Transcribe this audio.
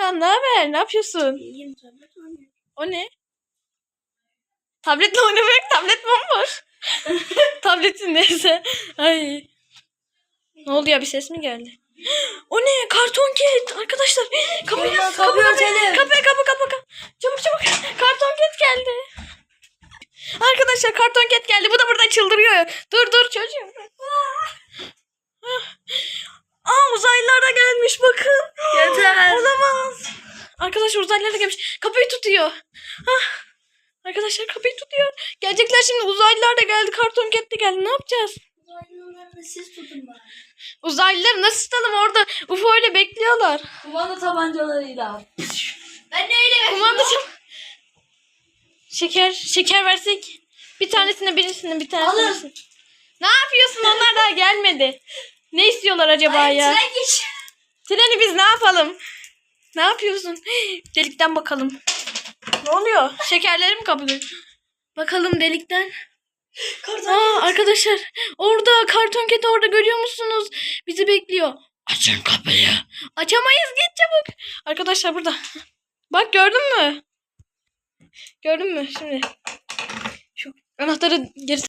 Kaan ne haber? Ne yapıyorsun? İyiyim tablet oynuyorum. O ne? Tabletle oynamak tablet bomboş. Tabletin neyse. Ay. Ne oldu ya bir ses mi geldi? O ne? Karton ket arkadaşlar. Kapıyı kapı kapıyı kapı kapı kapı kapı kapı. Çabuk çabuk. Karton ket geldi. Arkadaşlar karton ket geldi. Bu da burada çıldırıyor. Dur dur çocuğum. Aa uzaylılar da gelmiş bakın. Yeter. Olamaz. Arkadaşlar uzaylılar da gelmiş. Kapıyı tutuyor. Hah. Arkadaşlar kapıyı tutuyor. Gelecekler şimdi uzaylılar da geldi. Karton de geldi. Ne yapacağız? Uzaylıları siz tutun bari. Uzaylıları nasıl tutalım orada? UFO ile bekliyorlar. Kumanda tabancalarıyla. Ben de öyle Kumanda Şeker, şeker versek. Bir tanesine birisine bir tanesine. Alın. birisine. Ne yapıyorsun? Onlar daha gelmedi. Ne istiyorlar acaba ya? Tren geç. Treni biz ne yapalım? Ne yapıyorsun? Delikten bakalım. Ne oluyor? Şekerleri mi kapılıyor? Bakalım delikten. Karton Aa arkadaşlar orada karton kedi orada görüyor musunuz? Bizi bekliyor. Açın kapıyı. Açamayız git çabuk. Arkadaşlar burada. Bak gördün mü? Gördün mü şimdi? Şu anahtarı geri